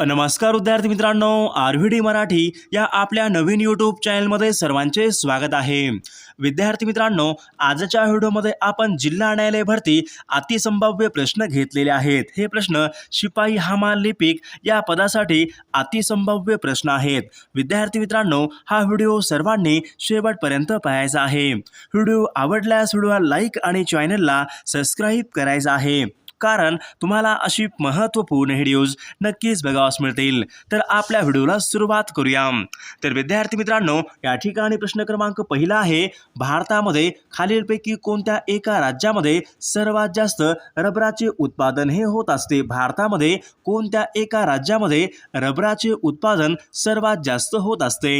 नमस्कार विद्यार्थी मित्रांनो आर व्ही डी मराठी या आपल्या नवीन यूट्यूब चॅनलमध्ये सर्वांचे स्वागत आहे. विद्यार्थी मित्रांनो आजच्या व्हिडिओमध्ये आपण जिल्हा न्यायालय भरती अतिसंभाव्य प्रश्न घेतलेले आहेत. हे प्रश्न शिपाई हमाल लिपिक या पदासाठी अतिसंभाव्य प्रश्न आहेत. विद्यार्थी मित्रांनो हा व्हिडिओ सर्वांनी शेवटपर्यंत पाहायचा आहे. व्हिडिओ आवडल्यास व्हिडिओला लाईक आणि चॅनलला सबस्क्राईब करायचा आहे. कारण तुम्हाला अशी महत्त्वपूर्ण व्हिडिओज नक्कीच बघावास मिळतील. तर आपल्या व्हिडिओला सुरुवात करूया. तर विद्यार्थी मित्रांनो या ठिकाणी प्रश्न क्रमांक पहिला आहे भारतामध्ये खालीलपैकी कोणत्या एका राज्यामध्ये सर्वात जास्त रबराचे उत्पादन हे होत असते? भारतामध्ये कोणत्या एका राज्यामध्ये रबराचे उत्पादन सर्वात जास्त होत असते?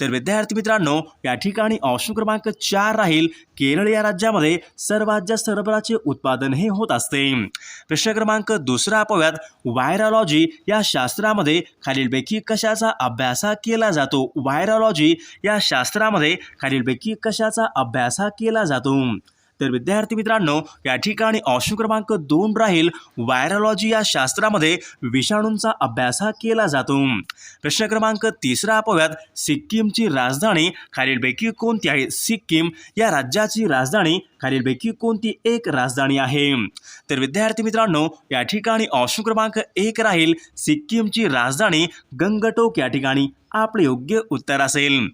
तर विद्यार्थी मित्रांनो या ठिकाणी ऑप्शन क्रमांक चार राहील. केरळ या राज्यामध्ये सर्वात जास्त रबराचे उत्पादन हे होत असते. प्रश्न क्रमांक दुसरा अपव्यात व्हायरॉलॉजी या शास्त्रामध्ये खालीलपैकी कशाचा अभ्यास हा केला जातो? व्हायरॉलॉजी या शास्त्रामध्ये खालीलपैकी कशाचा अभ्यास हा केला जातो? तर विद्यार्थी मित्रांनो या ठिकाणी ऑप्शन क्रमांक दोन राहील व्हायरॉलॉजी या शास्त्रामध्ये विषाणूंचा अभ्यास हा केला जातो. प्रश्न क्रमांक तिसरा पाहूयात सिक्कीमची राजधानी खालीलपैकी कोणती आहे? सिक्कीम या राज्याची राजधानी खालीलपैकी कोणती एक राजधानी आहे? तर विद्यार्थी मित्रांनो या ठिकाणी ऑप्शन क्रमांक एक राहील सिक्कीमची राजधानी गंगटोक या ठिकाणी आपले योग्य उत्तर असेल.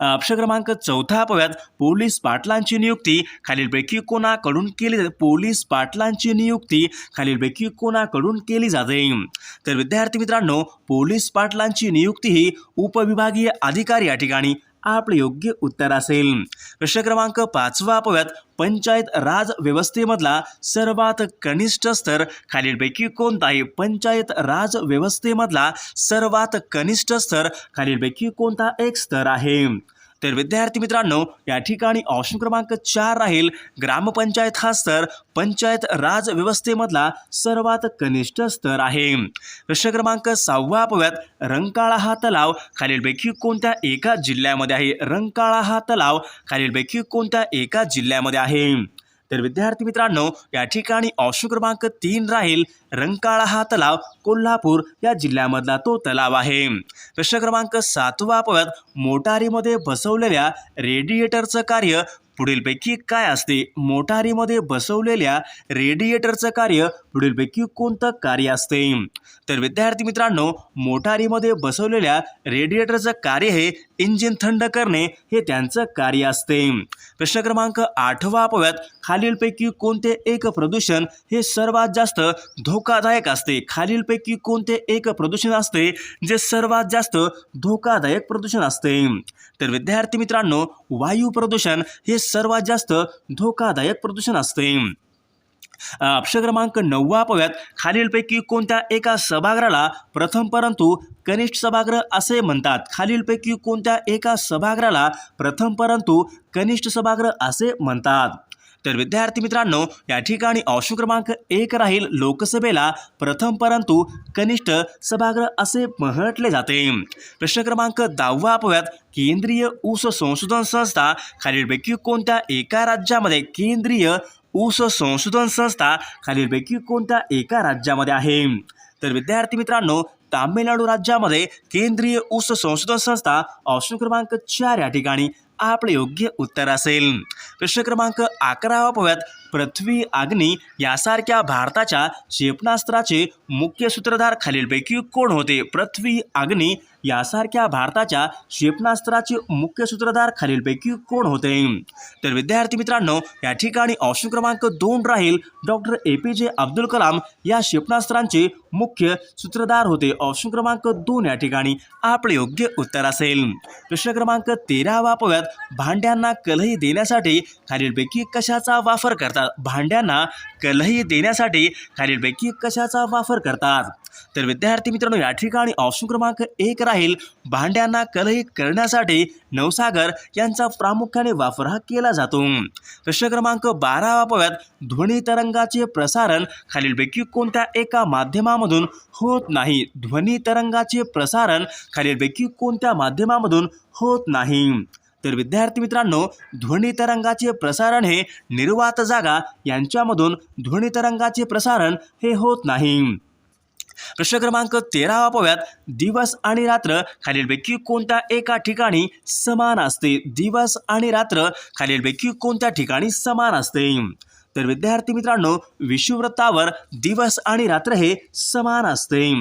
अक्ष क्रमांक चौथा अपव्यात पोलीस पाटलांची नियुक्ती. खालीलपैकी कोणाकडून केली जाते? पोलीस पाटलांची नियुक्ती खालीलपैकी कोणाकडून केली जाते? तर विद्यार्थी मित्रांनो पोलीस पाटलांची नियुक्ती ही उपविभागीय अधिकारी या ठिकाणी आपले योग्य उत्तर असेल. प्रश्न क्रमांक पाचवा पाहूयात. पंचायत राज व्यवस्थेमधला सर्वात कनिष्ठ स्तर खालीलपैकी कोणता आहे पंचायत राज व्यवस्थेमधला सर्वात कनिष्ठ स्तर खालीलपैकी कोणता एक स्तर आहे? तर विद्यार्थी मित्रांनो या ठिकाणी ऑप्शन क्रमांक चार राहील. ग्रामपंचायत हा स्तर पंचायत राज व्यवस्थेमधला सर्वात कनिष्ठ स्तर आहे. प्रश्न क्रमांक सहावा पाहूयात. रंकाळा हा तलाव खालीलपैकी कोणत्या एका जिल्ह्यामध्ये आहे? रंकाळा हा तलाव खालीलपैकी कोणत्या एका जिल्ह्यामध्ये आहे? तर विद्यार्थी मित्रांनो या ठिकाणी ऑप्शन क्रमांक तीन राहील रंकाळा हा तलाव कोल्हापूर या जिल्ह्यामधला तो तलाव आहे. प्रश्न क्रमांक सातवा पद मोटारीमध्ये बसवलेल्या रेडिएटरचं कार्य पुढीलपैकी काय असते? मोटारीमध्ये बसवलेल्या रेडिएटरचं कार्य पुढीलपैकी कोणतं कार्य असते? तर विद्यार्थी मित्रांनो मोटारीमध्ये बसवलेल्या रेडिएटरचं कार्य हे इंजिन थंड करणे हे त्यांचं कार्य असते. प्रश्न क्रमांक आठवा अपव्यात खालीलपैकी कोणते एक प्रदूषण हे सर्वात जास्त धोकादायक असते? खालीलपैकी कोणते एक प्रदूषण असते जे सर्वात जास्त धोकादायक प्रदूषण असते? तर विद्यार्थी मित्रांनो वायू प्रदूषण हे सर्वात जास्त धोकादायक प्रदूषण असते. अक्षर क्रमांक नववा पाहूयात खालीलपैकी कोणत्या एका सभागृहाला प्रथम परंतु कनिष्ठ सभागृह असे म्हणतात? खालीलपैकी कोणत्या एका सभागृहाला प्रथम परंतु कनिष्ठ सभागृह असे म्हणतात? तर विद्यार्थी मित्रांनो या ठिकाणी ऑप्शन क्रमांक एक राहील. लोकसभेला प्रथम परंतु कनिष्ठ सभागृह असे म्हटले जाते. प्रश्न क्रमांक दहावा पाहूयात केंद्रीय ऊस संशोधन संस्था खालीलपैकी कोणत्या एका राज्यामध्ये केंद्रीय ऊस संशोधन संस्था खालीलपैकी कोणत्या एका राज्यामध्ये आहे? तर विद्यार्थी मित्रांनो तामिळनाडू राज्यामध्ये केंद्रीय ऊस संशोधन संस्था ऑप्शन क्रमांक चार या ठिकाणी आपले योग्य उत्तर असेल. प्रश्न क्रमांक अकरावा पाहूयात. पृथ्वी अग्नी यासारख्या भारताच्या क्षेपणास्त्राचे मुख्य सूत्रधार खालीलपैकी कोण होते? पृथ्वी अग्नी यासारख्या भारताच्या क्षेपणास्त्राचे मुख्य सूत्रधार खालीलपैकी कोण होते? तर विद्यार्थी मित्रांनो या ठिकाणी ऑप्शन क्रमांक दोन राहील. डॉक्टर ए पी जे अब्दुल कलाम या क्षेपणास्त्रांचे मुख्य सूत्रधार होते. ऑप्शन क्रमांक दोन या ठिकाणी आपले योग्य उत्तर असेल. प्रश्न क्रमांक तेरावा पाहूयात. भांड्यांना कलही देण्यासाठी खालीलपैकी कशाचा वापर करतात? भांड्यांना कलही देण्यासाठी खालीलपैकी कशाचा वापर करतात? तर विद्यार्थी मित्रांनो या ठिकाणी ऑप्शन क्रमांक एक राहील. भांड्यांना कलही करण्यासाठी नवसागर यांचा प्रामुख्याने वापर हा केला जातो. प्रश्न क्रमांक बारावा पाहूयात ध्वनी तरंगाचे प्रसारण खालीलपैकी कोणत्या एका माध्यमामधून होत नाही? ध्वनी तरंगाचे प्रसारण खालीलपैकी कोणत्या माध्यमामधून होत नाही? तर विद्यार्थी मित्रांनो ध्वनी तरंगाचे प्रसारण हे निर्वात जागा यांच्यामधून ध्वनी तरंगाचे प्रसारण हे होत नाही. प्रश्न क्रमांक तेरावा पाहूयात दिवस आणि रात्र खालीलपैकी कोणत्या एका ठिकाणी समान असते? दिवस आणि रात्र खालीलपैकी कोणत्या ठिकाणी समान असते? तर विद्यार्थी मित्रांनो विषुवृत्तावर दिवस आणि रात्र हे समान असते.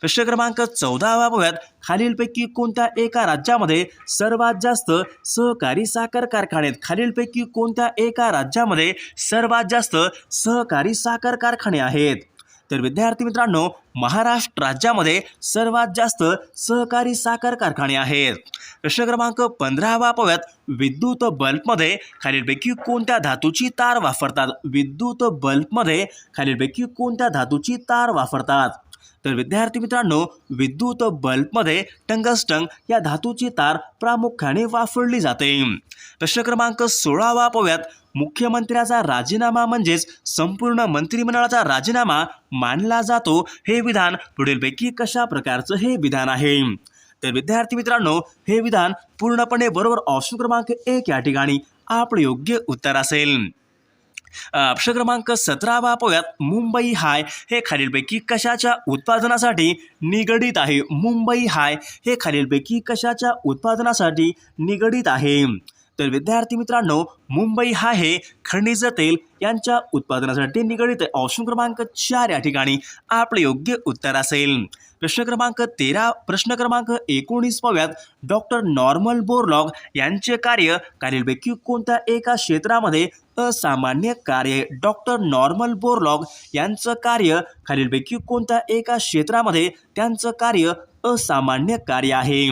प्रश्न क्रमांक चौदावा पाहूयात खालीलपैकी कोणत्या एका राज्यामध्ये सर्वात जास्त सहकारी साखर कारखाने आहेत? खालीलपैकी कोणत्या एका राज्यामध्ये सर्वात जास्त सहकारी साखर कारखाने आहेत? तर विद्यार्थी मित्रांनो महाराष्ट्र राज्यामध्ये सर्वात जास्त सहकारी साखर कारखाने आहेत. प्रश्न क्रमांक पंधरावा पव्यात विद्युत बल्बमध्ये खालीलपैकी कोणत्या धातूची तार वापरतात? विद्युत बल्बमध्ये खालीलपैकी कोणत्या धातूची तार वापरतात? तर विद्यार्थी मित्रांनो विद्युत बल्बमध्ये टंगस्टंग या धातूची तार प्रामुख्याने वापरली जाते. प्रश्न क्रमांक सोळावा पाहूयात मुख्यमंत्र्याचा राजीनामा म्हणजेच संपूर्ण मंत्रिमंडळाचा राजीनामा मानला जातो हे विधान पुढीलपैकी कशा प्रकारचं हे विधान आहे? तर विद्यार्थी मित्रांनो हे विधान पूर्णपणे बरोबर ऑप्शन क्रमांक एक या ठिकाणी आपलं योग्य उत्तर असेल. अक्षर क्रमांक सतरावा पाहूयात मुंबई हाय हे खालीलपैकी कशाच्या उत्पादनासाठी निगडीत आहे? मुंबई हाय हे खालीलपैकी कशाच्या उत्पादनासाठी निगडीत आहे? तर विद्यार्थी मित्रांनो मुंबई हा हे खनिज तेल यांच्या उत्पादनासाठी निगडीत आहे ऑप्शन क्रमांक चार या ठिकाणी आपलं योग्य उत्तर असेल. प्रश्न क्रमांक तेरा प्रश्न क्रमांक एकोणीस पाव्यात डॉक्टर नॉर्मल बोरलॉग यांचे कार्य खालीलपैकी कोणत्या एका क्षेत्रामध्ये असामान्य कार्य? डॉक्टर नॉर्मल बोरलॉग यांचं कार्य खालीलपैकी कोणत्या एका क्षेत्रामध्ये त्यांचं कार्य असामान्य कार्य आहे?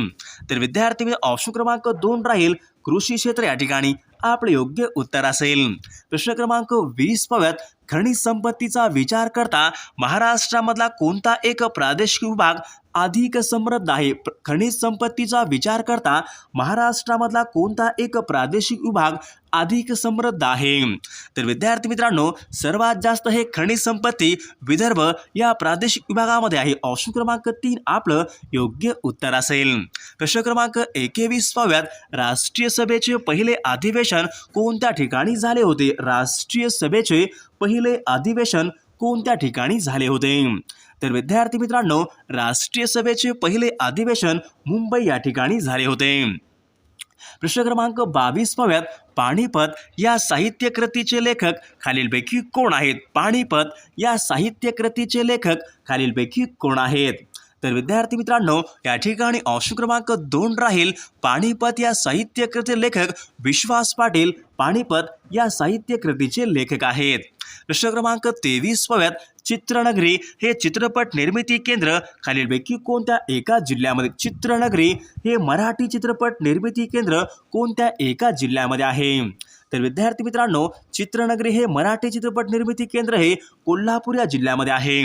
तर विद्यार्थी मित्र ऑप्शन क्रमांक दोन राहील कृषी क्षेत्र या ठिकाणी आपले योग्य उत्तर असेल. प्रश्न क्रमांक वीस पव्यात खनिज संपत्तीचा विचार करता महाराष्ट्रामधला कोणता एक प्रादेशिक विभाग अधिक समृद्ध आहे? खनिज संपत्तीचा विचार करता महाराष्ट्रामधला कोणता एक प्रादेशिक विभाग अधिक समृद्ध आहे. तर विद्यार्थी मित्रांनो सर्वात जास्त हे खनिज संपत्ती विदर्भ या प्रादेशिक विभागामध्ये आहे. ऑप्शन क्रमांक तीन आपलं योग्य उत्तर असेल. प्रश्न क्रमांक एकेविसाव्यात राष्ट्रीय सभेचे पहिले अधिवेशन कोणत्या ठिकाणी झाले होते? राष्ट्रीय सभेचे पहिले अधिवेशन कोणत्या ठिकाणी झाले होते? तर विद्यार्थी मित्रांनो राष्ट्रीय सभेचे पहिले अधिवेशन मुंबई या ठिकाणी झाले होते. प्रश्न क्रमांक बावीस पाहूयात. पाणीपत या साहित्य कृतीचे लेखक खालीलपैकी कोण आहेत? पाणीपत या साहित्य कृतीचे लेखक खालीलपैकी कोण आहेत? तर विद्यार्थी मित्रांनो या ठिकाणी ऑप्शन क्रमांक दोन राहील पाणीपत या साहित्यकृती लेखक विश्वास पाटील. पाणीपत या साहित्य कृतीचे लेखक आहेत. प्रश्न क्रमांक तेवीस पव्यात चित्रनगरी हे चित्रपट निर्मिती केंद्र खालीलपैकी कोणत्या एका जिल्ह्यामध्ये? चित्रनगरी हे मराठी चित्रपट निर्मिती केंद्र कोणत्या एका जिल्ह्यामध्ये आहे? तर विद्यार्थी मित्रांनो चित्रनगरी हे मराठी चित्रपट निर्मिती केंद्र हे कोल्हापूर या जिल्ह्यामध्ये आहे.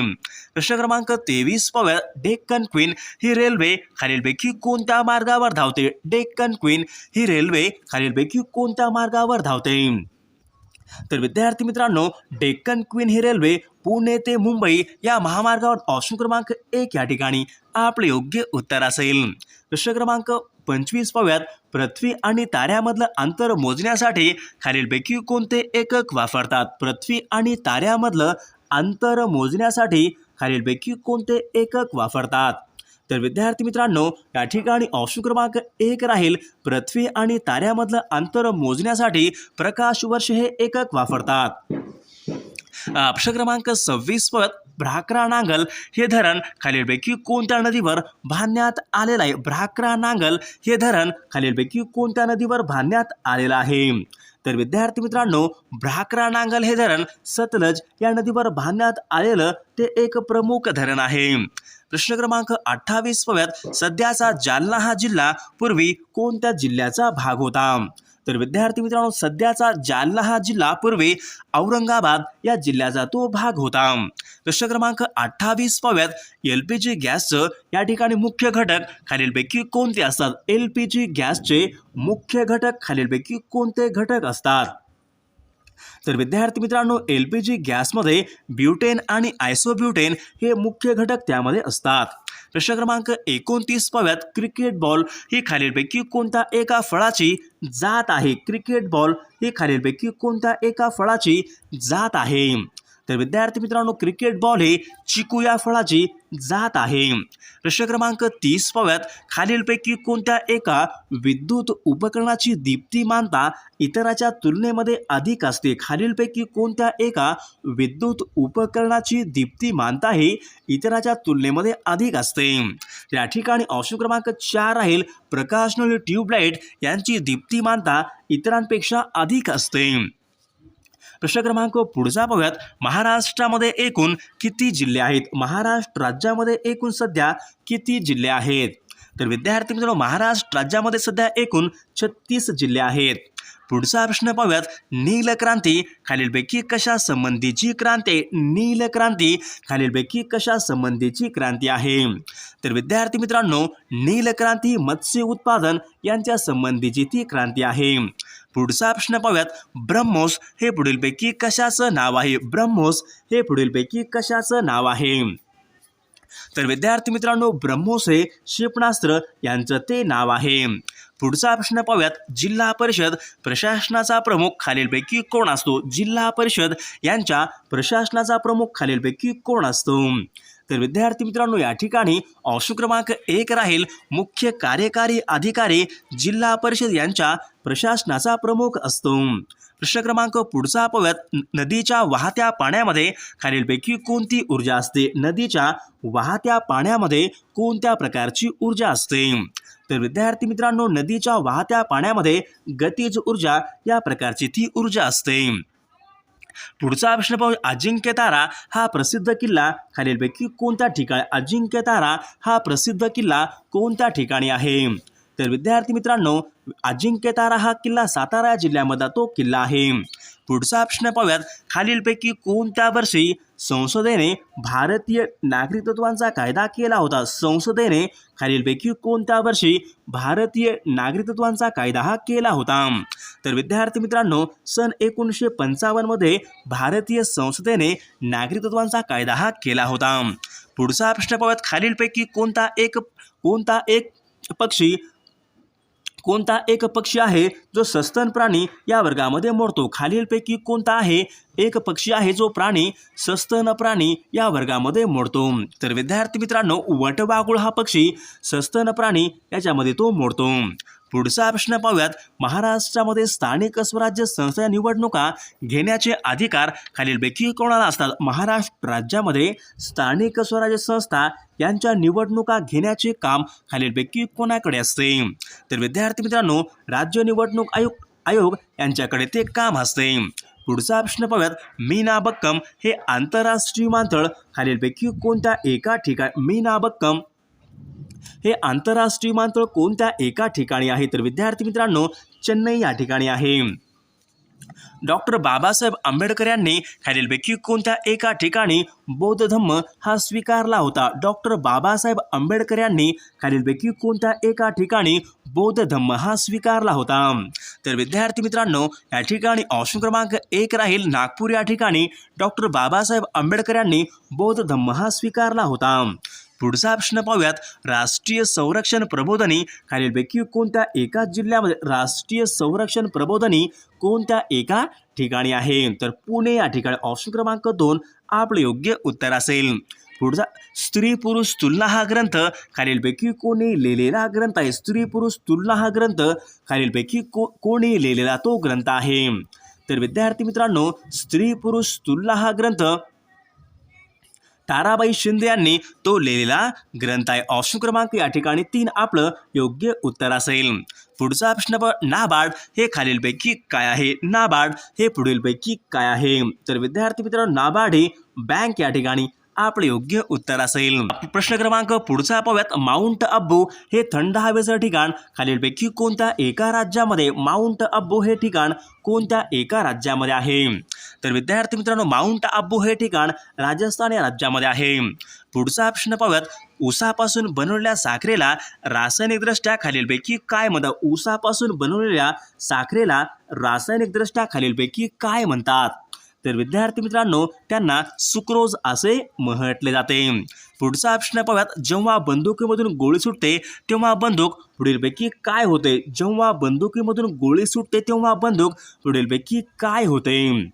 प्रश्न क्रमांक तेवीस पव्या डेक्कन क्वीन ही रेल्वे खालीलपैकी कोणत्या मार्गावर धावते? डेक्कन क्वीन ही रेल्वे खालीलपैकी कोणत्या मार्गावर धावते? तर विद्यार्थी मित्रांनो डेक्कन क्वीन ही रेल्वे पुणे ते मुंबई या महामार्गावर ऑप्शन क्रमांक एक या ठिकाणी आपलं योग्य उत्तर असेल. प्रश्न क्रमांक पंचवीस पाव्यात पृथ्वी आणि ताऱ्यामधलं अंतर मोजण्यासाठी खालीलपैकी कोणते एकक वापरतात? पृथ्वी आणि ताऱ्यामधलं अंतर मोजण्यासाठी खालीलपैकी कोणते एकक वापरतात? तर विद्यार्थी मित्रांनो या ठिकाणी ऑप्शन क्रमांक एक राहील. पृथ्वी आणि ताऱ्यामधलं अंतर मोजण्यासाठी प्रकाश वर्ष हे एकक वापरतात. प्रश्न क्रमांक सव्वीस वर भ्राकरा नांगल हे धरण खालीलपैकी कोणत्या नदीवर बांधण्यात आलेलं आहे? भ्राकरा नांगल हे धरण खालीलपैकी कोणत्या नदीवर बांधण्यात आलेलं आहे? तर विद्यार्थी मित्रांनो भ्राकरा नांगल हे धरण सतलज या नदीवर बांधण्यात आलेलं ते एक प्रमुख धरण आहे. प्रश्न क्रमांक अठ्ठावीस पव्यात सध्याचा जालना हा जिल्हा पूर्वी कोणत्या जिल्ह्याचा भाग होता? तर विद्यार्थी मित्रांनो सध्याचा जालना हा जिल्हा पूर्वी औरंगाबाद या जिल्ह्याचा तो भाग होता. प्रश्न क्रमांक अठ्ठावीस पाव्यात एल पी जी गॅसचं या ठिकाणी मुख्य घटक खालीलपैकी कोणते असतात? एल पी जी गॅसचे मुख्य घटक खालीलपैकी कोणते घटक असतात? तर विद्यार्थी मित्रांनो एल पी जी गॅसमध्ये ब्युटेन आणि आयसोब्युटेन हे मुख्य घटक त्यामध्ये असतात. प्रश्न क्रमांक एकोणतीस पाव्यात क्रिकेट बॉल ही खालीलपैकी कोणत्या एका फळाची जात आहे? क्रिकेट बॉल ही खालीलपैकी कोणत्या एका फळाची जात आहे? तर विद्यार्थी मित्रांनो क्रिकेट बॉल हे चिकू या फळाची जात आहे. प्रश्न क्रमांक तीस पाव्यात खालीलपैकी कोणत्या एका विद्युत उपकरणाची दीप्तिमानता इतराच्या तुलनेमध्ये अधिक असते? खालीलपैकी कोणत्या एका विद्युत उपकरणाची दीप्तिमानता ही इतराच्या तुलनेमध्ये अधिक असते? या ठिकाणी ऑप्शन क्रमांक चार राहील. प्रकाशनल ट्यूबलाईट यांची दीप्तिमानता इतरांपेक्षा अधिक असते. प्रश्न क्रमांक पुढचा बघूयात. महाराष्ट्रामध्ये एकूण किती जिल्हे आहेत? महाराष्ट्र राज्यामध्ये एकूण सध्या किती जिल्हे आहेत? तर विद्यार्थी मित्रांनो महाराष्ट्र राज्यामध्ये सध्या एकूण छत्तीस जिल्हे आहेत. पुढचा प्रश्न पाहूयात. नीलक्रांती खालीलपैकी कशा संबंधीची क्रांती? नील नीलक्रांती खालीलपैकी कशा संबंधीची क्रांती आहे? तर विद्यार्थी मित्रांनो नीलक्रांती मत्स्य उत्पादन यांच्या संबंधीची ती क्रांती आहे. पुढचा प्रश्न पाहूयात. ब्रह्मोस हे पुढीलपैकी कशाचं नाव आहे? ब्रह्मोस हे पुढीलपैकी कशाचं नाव आहे? तर विद्यार्थी मित्रांनो ब्रह्मोस हे क्षेपणास्त्र यांचं ते नाव आहे. पुढचा प्रश्न पाहूयात. जिल्हा परिषद प्रशासनाचा प्रमुख खालीलपैकी कोण असतो? जिल्हा परिषद यांच्या प्रशासनाचा प्रमुख खालीलपैकी कोण असतो? तर विद्यार्थी मित्रांनो या ठिकाणी ऑप्शन क्रमांक एक राहील. मुख्य कार्यकारी अधिकारी जिल्हा परिषद यांच्या प्रशासनाचा प्रमुख असतो. प्रश्न क्रमांक पुढचा पाहूयात नदीच्या वाहत्या पाण्यामध्ये खालीलपैकी कोणती ऊर्जा असते? नदीच्या वाहत्या पाण्यामध्ये कोणत्या प्रकारची ऊर्जा असते? तर विद्यार्थी मित्रांनो नदीच्या वाहत्या पाण्यामध्ये गतीज ऊर्जा या प्रकारची ती ऊर्जा असते. पुढचा प्रश्न पाहू अजिंक्य तारा हा प्रसिद्ध किल्ला खालीलपैकी कोणत्या ठिकाणी? अजिंक्य तारा हा प्रसिद्ध किल्ला कोणत्या ठिकाणी आहे? तर विद्यार्थी मित्रांनो अजिंक्य तारा हा किल्ला सातारा जिल्ह्यामधला तो किल्ला आहे. पुढचा प्रश्न पाहूयात. खालीलपैकी कोणत्या वर्षी संसदेने भारतीय नागरिकत्वांचा कायदा केला होता. संसदेने खालीलपैकी कोणत्या वर्षी भारतीय नागरिकत्वांचा कायदा हा केला होता? तर विद्यार्थी मित्रांनो सन एकोणीसशे पंचावन्नमध्ये भारतीय संसदेने नागरिकत्वांचा कायदा हा केला होता. पुढचा प्रश्न पाहूयात. खालीलपैकी कोणता एक कोणता एक पक्षी कोणता एक पक्षी आहे जो सस्तन प्राणी या वर्गामध्ये मोडतो. खालीलपैकी कोणता आहे एक पक्षी आहे जो प्राणी सस्तन प्राणी या वर्गामध्ये मोडतो. तर विद्यार्थी मित्रांनो वटवागुळ हा पक्षी सस्तन प्राणी याच्यामध्ये तो मोडतो. पुढचा प्रश्न पाहूयात. महाराष्ट्रामध्ये स्थानिक स्वराज्य संस्था निवडणुका घेण्याचे अधिकार खालीलपैकी कोणाला असतात? महाराष्ट्र राज्यामध्ये स्थानिक स्वराज्य संस्था यांच्या निवडणुका घेण्याचे काम खालीलपैकी कोणाकडे असते? तर विद्यार्थी मित्रांनो राज्य निवडणूक आयोग आयोग यांच्याकडे ते काम असते. पुढचा प्रश्न पाहूयात. मीना बक्कम हे आंतरराष्ट्रीय विमानतळ खालीलपैकी कोणत्या एका ठिकाणी मीना बक्कम हे आंतरराष्ट्रीय विमानतळ कोणत्या एका ठिकाणी आहे? तर विद्यार्थी मित्रांनो चेन्नई या ठिकाणी आहे. डॉक्टर बाबासाहेब आंबेडकर यांनी खालीलपैकी कोणत्या एका ठिकाणी बौद्ध धम्म हा स्वीकारला होता? डॉक्टर बाबासाहेब आंबेडकर यांनी खालीलपैकी कोणत्या एका ठिकाणी बौद्ध धम्म हा स्वीकारला होता? तर विद्यार्थी मित्रांनो या ठिकाणी ऑप्शन क्रमांक एक राहील. नागपूर या ठिकाणी डॉक्टर बाबासाहेब आंबेडकर यांनी बौद्ध धम्म हा स्वीकारला होता. पुढचा प्रश्न पाहूयात. राष्ट्रीय संरक्षण प्रबोधनी खालीलपैकी कोणत्या एका जिल्ह्यामध्ये राष्ट्रीय संरक्षण प्रबोधनी कोणत्या एका ठिकाणी आहे? तर पुणे या ठिकाणी ऑप्शन क्रमांक दोन आपलं योग्य उत्तर असेल. पुढचा स्त्री पुरुष तुलना हा ग्रंथ खालीलपैकी कोणी लिहिलेला ग्रंथ आहे? स्त्री पुरुष तुलना हा ग्रंथ खालीलपैकी को कोणी लिहिलेला तो ग्रंथ आहे. तर विद्यार्थी मित्रांनो स्त्री पुरुष तुलना हा ग्रंथ ताराबाई शिंदे यांनी तो लिहिलेला ग्रंथ आहे. ऑप्शन क्रमांक या ठिकाणी तीन आपलं योग्य उत्तर असेल. पुढचा प्रश्न नाबार्ड हे खालीलपैकी काय आहे? नाबार्ड हे पुढीलपैकी काय आहे? तर विद्यार्थी मित्रांनो नाबार्ड ही बँक या ठिकाणी आपले योग्य उत्तर असेल. प्रश्न क्रमांक पुढचा पाहूयात. माउंट अब्बू हे थंड हवेचं ठिकाण. खालीलपैकी कोणत्या एका राज्यामध्ये माउंट अब्बू हे ठिकाण कोणत्या एका राज्यामध्ये आहे? तर विद्यार्थी मित्रांनो माउंट अब्बू हे ठिकाण राजस्थान या राज्यामध्ये आहे. पुढचा प्रश्न पाहूयात. उसापासून बनवलेल्या साखरेला रासायनिकदृष्ट्या खालीलपैकी काय म्हणतात? उसापासून बनवलेल्या साखरेला रासायनिकदृष्ट्या खालीलपैकी काय म्हणतात? तर विद्यार्थी मित्रांनो त्यांना सुक्रोज असे म्हटले जाते. पुढचा ऑप्शन पाहूयात जेव्हा बंदुकीमधून गोळी सुटते तेव्हा बंदूक पुढीलपैकी काय होते? जेव्हा बंदुकीमधून गोळी सुटते तेव्हा बंदूक पुढीलपैकी काय होते?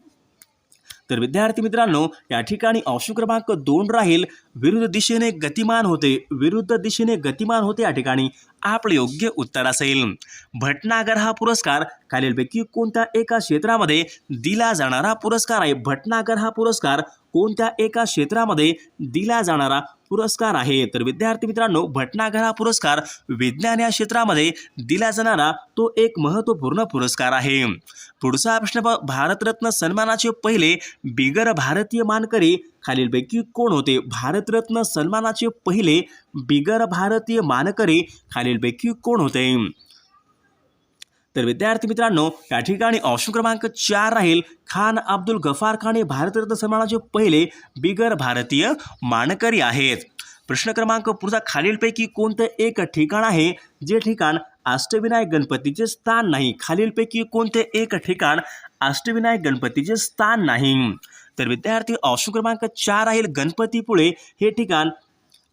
तर विद्यार्थी मित्रांनो या ठिकाणी ऑप्शन क्रमांक दोन राहील. विरुद्ध दिशेने गतिमान होते. विरुद्ध दिशेने गतिमान होते या ठिकाणी. आपलं योग्य उत्तर असेल. भटनागर हा पुरस्कार खालीलपैकी कोणत्या एका क्षेत्रामध्ये दिला जाणारा पुरस्कार आहे? भटनागर हा पुरस्कार कोणत्या एका क्षेत्रामध्ये दिला जाणारा पुरस्कार आहे? तर विद्यार्थी मित्रांनो भटनागर हा पुरस्कार विज्ञान या क्षेत्रामध्ये दिला जाणारा तो एक महत्त्वपूर्ण पुरस्कार आहे. पुढचा प्रश्न प- भारतरत्न सन्मानाचे पहिले बिगर भारतीय मानकरी खालीलपैकी कोण होते? भारतरत्न सन्मानाचे पहिले बिगर भारतीय मानकरी खालीलपैकी कोण होते? तर विद्यार्थी मित्रांनो या ठिकाणी ऑप्शन क्रमांक चार राहील. खान अब्दुल गफार खान हे भारतरत्न सन्मानाचे पहिले बिगर भारतीय मानकरी आहेत. प्रश्न क्रमांक पुढचा खालीलपैकी कोणतं एक ठिकाण आहे जे ठिकाण अष्टविनायक गणपतीचे स्थान नाही? खालीलपैकी कोणते एक ठिकाण अष्टविनायक गणपतीचे स्थान नाही? तर विद्यार्थी ऑप्शन क्रमांक चार राहील गणपतीपुळे. हे ठिकाण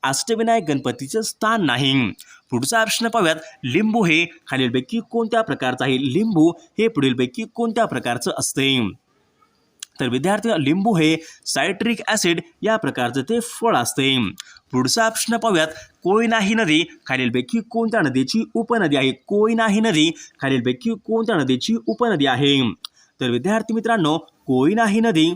अष्टविनायक गणपतीचं स्थान नाही. पुढचा प्रश्न पाहूयात. लिंबू हे खालीलपैकी कोणत्या प्रकारचं आहे? लिंबू हे पुढीलपैकी कोणत्या प्रकारचं असते? तर विद्यार्थी लिंबू हे सायट्रिक ॲसिड या प्रकारचं ते फळ असते. पुढचा प्रश्न पाहूयात. कोयना ही नदी खालीलपैकी कोणत्या नदीची उपनदी आहे? कोयना ही नदी खालीलपैकी कोणत्या नदीची उपनदी आहे? तर विद्यार्थी मित्रांनो कोयना ही नदी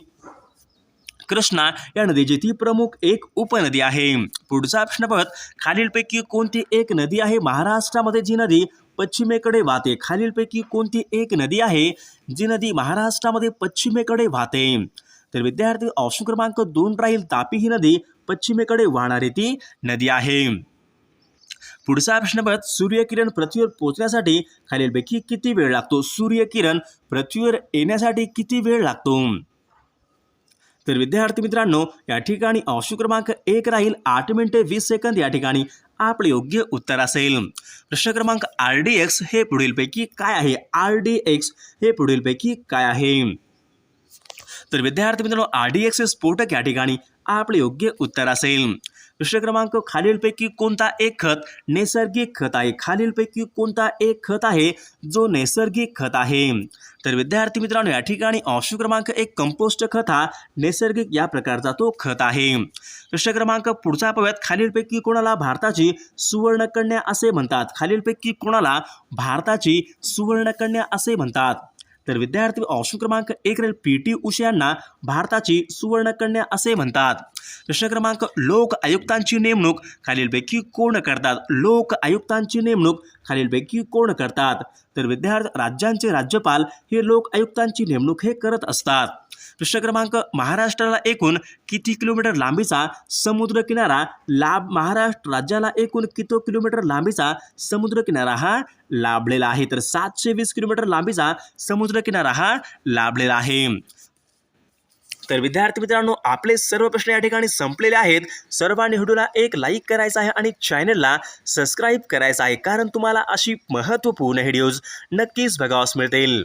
कृष्णा या नदीची ती प्रमुख एक उपनदी आहे. पुढचा प्रश्न पाहत खालीलपैकी कोणती एक नदी आहे? महाराष्ट्रामध्ये जी नदी पश्चिमेकडे वाहते खालीलपैकी कोणती एक नदी आहे? जी नदी महाराष्ट्रामध्ये पश्चिमेकडे वाहते. तर विद्यार्थी ऑप्शन क्रमांक दोन राहील. तापी ही नदी पश्चिमेकडे वाहणारी ती नदी आहे. पुढचा प्रश्न बघत सूर्यकिरण पृथ्वीवर पोहोचण्यासाठी खालीलपैकी किती वेळ लागतो? सूर्यकिरण पृथ्वीवर येण्यासाठी किती वेळ लागतो? तर विद्यार्थी मित्रांनो या ठिकाणी ऑप्शन क्रमांक एक राहील. आठ मिनिटे वीस सेकंद या ठिकाणी आपले योग्य उत्तर असेल. प्रश्न क्रमांक आर डी एक्स हे पुढीलपैकी काय आहे? आर डी एक्स हे पुढीलपैकी काय आहे? तर विद्यार्थी मित्रांनो आर डी एक्स हे स्फोटक या ठिकाणी आपले योग्य उत्तर असेल. प्रश्न क्रमांक खालीलपैकी कोणता एक खत नैसर्गिक खत आहे? खालीलपैकी कोणता एक खत आहे? जो नैसर्गिक खत आहे. तर विद्यार्थी मित्रांनो या ठिकाणी ऑप्शन क्रमांक एक कंपोस्ट खत हा नैसर्गिक या प्रकारचा तो खत आहे. प्रश्न क्रमांक पुढचा पाहूयात खालीलपैकी कोणाला भारताची सुवर्णकन्या असे म्हणतात? खालीलपैकी कोणाला भारताची सुवर्णकन्या असे म्हणतात? तर विद्यार्थी ऑप्शन क्रमांक एक राहील पी टी उषा यांना भारताची सुवर्णकन्या असे म्हणतात. प्रश्न क्रमांक लोक आयुक्तांची नेमणूक खालीलपैकी कोण करतात? लोक आयुक्तांची नेमणूक खालीलपैकी कोण करतात? तर विद्यार्थी राज्यांचे राज्यपाल हे लोक आयुक्तांची नेमणूक हे करत असतात. प्रश्न क्रमांक महाराष्ट्राला एकूण किती किलोमीटर लांबीचा समुद्रकिनारा? लाभ महाराष्ट्र राज्याला एकूण किती किलोमीटर लांबीचा समुद्रकिनारा हा? लाभलेला आहे. तर सातशे वीस किलोमीटर लांबीचा समुद्र समुद्रकिनारा हा लाभलेला आहे. तर विद्यार्थी मित्रांनो आपले सर्व प्रश्न या ठिकाणी संपलेले आहेत. सर्वांनी व्हिडिओला एक लाईक करायचा आहे आणि चॅनलला सबस्क्राईब करायचं आहे. कारण तुम्हाला अशी महत्त्वपूर्ण व्हिडिओज नक्कीच बघावास मिळतील.